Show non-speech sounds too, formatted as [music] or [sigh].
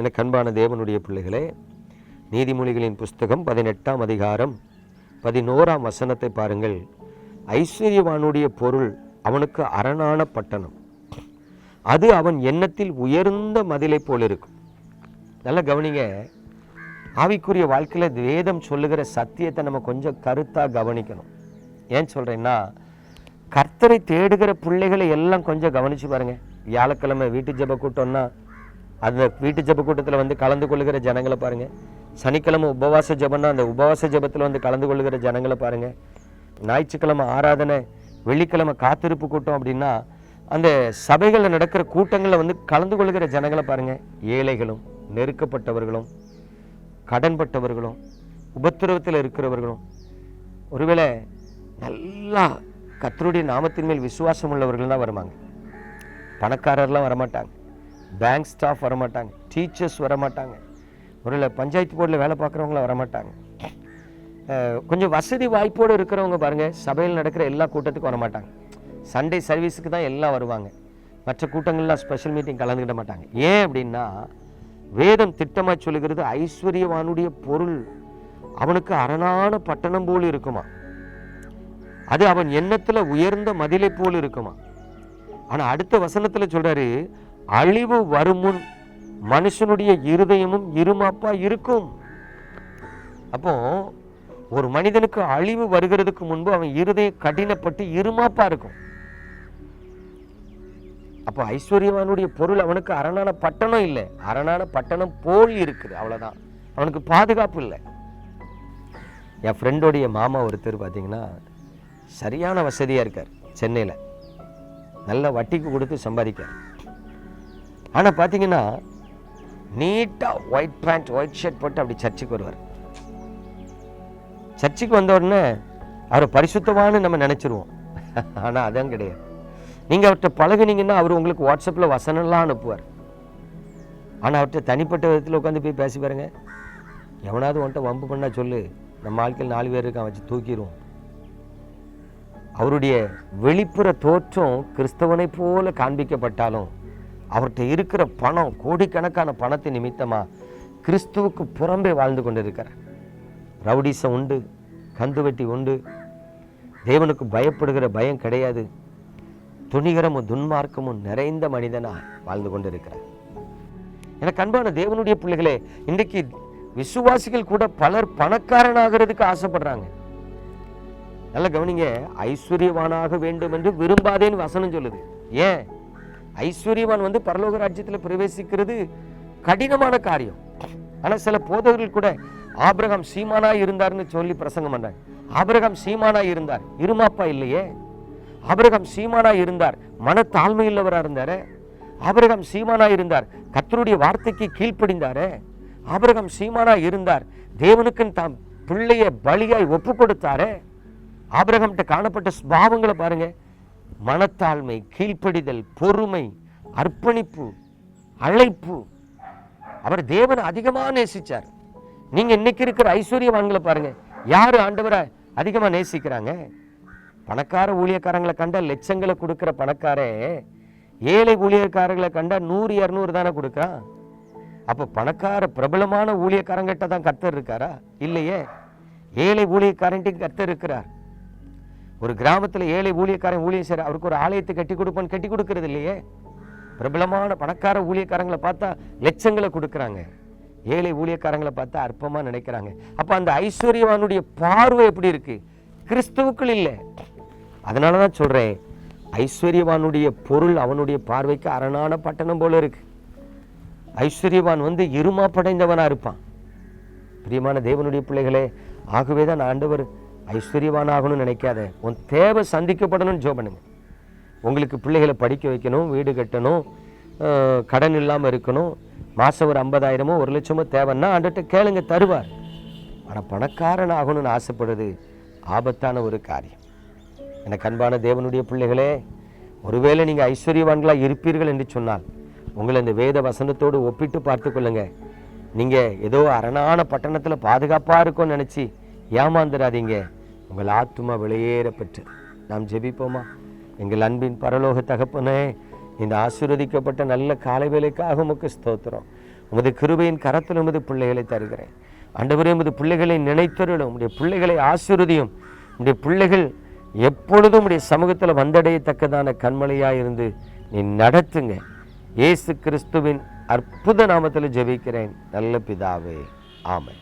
எனக்கு அன்பான தேவனுடைய பிள்ளைகளே நீதிமொழிகளின் புஸ்தகம் பதினெட்டாம் அதிகாரம் பதினோராம் வசனத்தை பாருங்கள். ஐஸ்வர்யவானுடைய பொருள் அவனுக்கு அரணான பட்டணம். அது அவன் எண்ணத்தில் உயர்ந்த மதிலை போல் இருக்கும் நல்லா கவனிங்க ஆவிக்குரிய வாழ்க்கையில் வேதம் சொல்லுகிற சத்தியத்தை நம்ம கொஞ்சம் கருத்தாக கவனிக்கணும். ஏன் சொல்கிறேன்னா கர்த்தரை தேடுகிற பிள்ளைகளை எல்லாம் கொஞ்சம் கவனிச்சு பாருங்க. வியாழக்கிழமை வீட்டு ஜெப கூட்டம்னா அந்த வீட்டு ஜப கூட்டத்தில் வந்து கலந்து கொள்கிற ஜனங்களை பாருங்கள் சனிக்கிழமை உபவாச ஜபம்னா அந்த உபவாச ஜெபத்தில் வந்து கலந்து கொள்கிற ஜனங்களை பாருங்கள் ஞாயிற்றுக்கிழமை ஆராதனை வெள்ளிக்கிழமை காத்திருப்பு கூட்டம் அப்படின்னா அந்த சபைகளில் நடக்கிற கூட்டங்களில் வந்து கலந்து கொள்கிற ஜனங்களை பாருங்கள் ஏழைகளும் நெருக்கப்பட்டவர்களும் கடன்பட்டவர்களும் உபத்திரவத்தில் இருக்கிறவர்களும். ஒருவேளை நல்லா கத்தருடைய நாமத்தின் மேல் விசுவாசம் உள்ளவர்கள் தான் வருவாங்க. பணக்காரர்லாம் வரமாட்டாங்க. பேங்க் ஸ்டாஃப் வரமாட்டாங்க. டீச்சர்ஸ் வரமாட்டாங்க. ஒருவேளை பஞ்சாயத்து போர்டில் வேலை பார்க்குறவங்களாம் வரமாட்டாங்க. அஹ், கொஞ்சம் வசதி வாய்ப்போடு இருக்கிறவங்க பாருங்க சபையில் நடக்கிற எல்லா கூட்டத்துக்கும் வரமாட்டாங்க. சண்டே சர்வீஸுக்கு தான் எல்லாம் வருவாங்க. மற்ற கூட்டங்கள்லாம் ஸ்பெஷல் மீட்டிங் கலந்துக்கிட மாட்டாங்க. ஏன் அப்படின்னா வேதம் திட்டமாக சொல்லுகிறது ஐஸ்வர்யவானுடைய பொருள். அவனுக்கு அரணான பட்டணம் போல் இருக்குமா? அது அவன் எண்ணத்துல உயர்ந்த மதிலை போல் இருக்குமா? ஆனா அடுத்த வசனத்துல சொல்றாரு அழிவு வருமுன் மனுஷனுடைய இருதயமும் இருமாப்பா இருக்கும். அப்போ ஒரு மனிதனுக்கு அழிவு வருகிறதுக்கு முன்பு அவன் இருதயம் கடினப்பட்டு இருமாப்பா இருக்கும். அப்போ ஐஸ்வர்யவானுடைய பொருள் அவனுக்கு அரணான பட்டணம் இல்லை. அரணான பட்டணம் போல் இருக்குது அவ்வளவுதான். அவனுக்கு பாதுகாப்பு இல்லை. என் ஃப்ரெண்டோடைய மாமா ஒருத்தர் பார்த்தீங்கன்னா சரியான வசதியாக இருக்கார் சென்னையில். நல்ல வட்டிக்கு கொடுத்து சம்பாதிக்கார். ஆனால் பார்த்தீங்கன்னா நீட்டாக ஒயிட் பேண்ட் ஒயிட் ஷர்ட் போட்டு அப்படி சர்ச்சுக்கு வருவார். சர்ச்சுக்கு வந்த உடனே அவரை பரிசுத்தமானு நம்ம நினச்சிருவோம். [laughs] ஆனால் அதான் கிடையாது. நீங்கள் அவர்கிட்ட பழகுனீங்கன்னா அவர் உங்களுக்கு வாட்ஸ்அப்பில் வசனம்லாம் அனுப்புவார். ஆனால் அவர்கிட்ட தனிப்பட்ட விதத்தில் உட்காந்து போய் பேசி பாருங்க. எவனாவது உன்கிட்ட வம்பு பண்ணால் சொல்லு. நம்ம வாழ்க்கையில் நாலு பேர் இருக்கான் வச்சு தூக்கிடுவோம் அவருடைய வெளிப்புற தோற்றம் கிறிஸ்தவனை போல காண்பிக்கப்பட்டாலும் அவர்கிட்ட இருக்கிற பணம் கோடிக்கணக்கான பணத்தை நிமித்தமாக கிறிஸ்துவுக்கு புறம்பே வாழ்ந்து கொண்டிருக்கிறார். ரவுடிசம் உண்டு கந்துவட்டி உண்டு தேவனுக்கு பயப்படுகிற பயம் கிடையாது. துணிகரமும் துன்மார்க்கமும் நிறைந்த மனிதனாக வாழ்ந்து கொண்டிருக்கிறார். எனக்கு அன்பான தேவனுடைய பிள்ளைகளே இன்றைக்கு விசுவாசிகள் கூட பலர் பணக்காரனாகிறதுக்கு ஆசைப்படுறாங்க. நல்ல கவனிங்க ஐஸ்வர்யவானாக வேண்டும் என்று விரும்பாதேன்னு வசனம் சொல்லுது. ஏன்? ஐஸ்வர்யவான் வந்து பரலோக ராஜ்யத்தில் பிரவேசிக்கிறது கடினமான காரியம். ஆனா சில போதகர்கள் கூட ஆபிரகாம் சீமானா இருந்தார்னு சொல்லி பிரசங்கம் பண்ணாங்க. ஆபிரகாம் சீமானா இருந்தார். இருமாப்பா இல்லையே? ஆபிரகாம் சீமானா இருந்தார். மன தாழ்மையுள்ளவரா இருந்தாரே? ஆபிரகாம் சீமானா இருந்தார். கத்தருடைய வார்த்தைக்கு கீழ்ப்படிந்தாரே? ஆபிரகாம் சீமானா இருந்தார். தேவனுக்குன்னு தாம் பிள்ளைய பலியாய் ஒப்பு கொடுத்தாரே ஆபிரகம்கிட்ட காணப்பட்ட ஸ்பாவங்களை பாருங்க. மனத்தாழ்மை கீழ்ப்படிதல் பொறுமை அர்ப்பணிப்பு அழைப்பு. அவர் தேவனை அதிகமாக நேசிச்சார். நீங்கள் இன்னைக்கு இருக்கிற ஐஸ்வர்யவான்களை பாருங்கள் யார் ஆண்டவரை அதிகமாக நேசிக்கிறாங்க? பணக்கார ஊழியக்காரங்களை கண்ட லட்சங்களை கொடுக்குற பணக்காரே ஏழை ஊழியக்காரர்களை கண்டா நூறு இரநூறு தானே கொடுக்குறான்? அப்போ பணக்கார பிரபலமான ஊழியக்காரங்கிட்ட தான் கர்த்தர் இருக்காரா? இல்லையே. ஏழை ஊழியக்காரன்ட்டையும் கர்த்தர் இருக்கிறார். ஒரு கிராமத்தில் ஏழை ஊழியக்காரன் ஊழியம் செய்கிற அவருக்கு ஒரு ஆலயத்தை கட்டி கொடுப்பான்னு கட்டி கொடுக்கறது இல்லையே? பிரபலமான பணக்கார ஊழியக்காரங்களை பார்த்தா லட்சங்களை கொடுக்குறாங்க. ஏழை ஊழியக்காரங்களை பார்த்தா அற்பமாக நினைக்கிறாங்க. அப்போ அந்த ஐஸ்வர்யவானுடைய பார்வை எப்படி இருக்கு? கிறிஸ்துவுக்குள் இல்லை. அதனால தான் சொல்கிறேன் ஐஸ்வர்யவானுடைய பொருள் அவனுடைய பார்வைக்கு அரணான பட்டணம் போல இருக்கு. ஐஸ்வர்யவான் வந்து இருமா படைந்தவனாக இருப்பான். பிரியமான தேவனுடைய பிள்ளைகளே ஆகவே தான் ஆண்டவர் ஐஸ்வர்யவானாகணும்னு நினைக்காத. உன் தேவை சந்திக்கப்படணும்னு ஜோ பண்ணுங்க உங்களுக்கு பிள்ளைகளை படிக்க வைக்கணும் வீடு கட்டணும் கடன் இல்லாமல் இருக்கணும். மாதம் ஒரு ஐம்பதாயிரமோ ஒரு லட்சமோ தேவைன்னா ஆண்டுகிட்ட கேளுங்க தருவார். ஆனால் பணக்காரன் ஆகணும்னு ஆசைப்படுறது ஆபத்தான ஒரு காரியம். எனக்கு அன்பான தேவனுடைய பிள்ளைகளே ஒருவேளை நீங்கள் ஐஸ்வர்யவான்களாக இருப்பீர்கள் என்று சொன்னால் உங்களை இந்த வேத வசனத்தோடு ஒப்பிட்டு பார்த்துக்கொள்ளுங்க நீங்கள் ஏதோ அரணான பட்டணத்தில் பாதுகாப்பாக இருக்கும்னு நினச்சி ஏமாந்துடாதீங்க. உங்கள் ஆத்துமா வெளியேற பெற்று நாம் ஜெபிப்போமா? எங்கள் அன்பின் பரலோக தகப்பனே இந்த ஆசீர்வதிக்கப்பட்ட நல்ல காலை வேலைக்காக உமக்கு ஸ்தோத்திரம். உமது கிருபையின் கரத்தில் உமது பிள்ளைகளை தருகிறேன். ஆண்டவரே உமது பிள்ளைகளை நினைத்தருளும். உடைய பிள்ளைகளை ஆசீர்வதியும். உங்களுடைய பிள்ளைகள் எப்பொழுதும் உடைய சமூகத்தில் வந்தடையத்தக்கதான கண்மலையாக இருந்து நீ நடத்துங்க. இயேசு கிறிஸ்துவின் அற்புத நாமத்தில் ஜெபிக்கிறேன். நல்ல பிதாவே. ஆமை